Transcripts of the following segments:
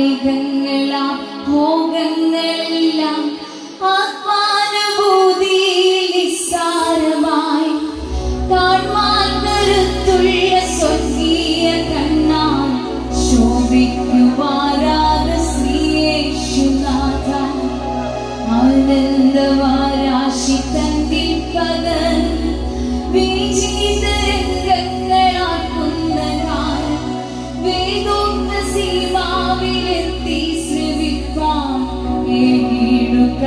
മേഘങ്ങളാം ഭോഗങ്ങളെല്ലാം ആത്മാനുഭൂതിയിൽ നിസ്സാരമായി. താഴ്മാർത്തുള്ള സ്വർഗീയ കണ്ണാൽ ശോഭിക്കുവാരാധ ശ്രീയേശുനാഥ ആനന്ദവാരാശി തന്നിൽ വിജയ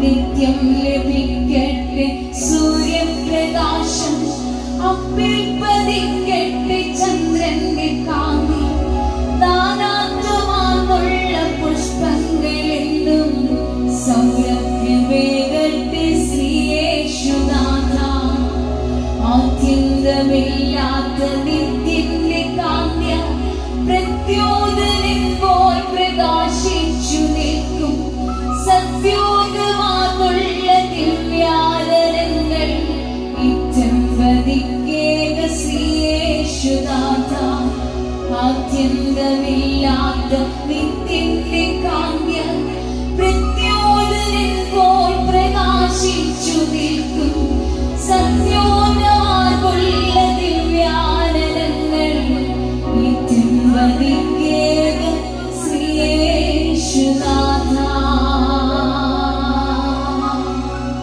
നിത്യം ലഭിക്കട്ടെ സൂര്യപ്രകാശം. അപ്പിൽ പതിക്കും ചിന്തമില്ലാത്ത നിത്യത്തെ കാന്തി പ്രത്യോദനൻ പോൽ പ്രകാശിച്ചു നിൽക്കും. സത്യോനമാർക്കുള്ള ദിവ്യാനന്ദങ്ങൾ നിത്യം വധിക്കേക ശ്രീയേശുനാ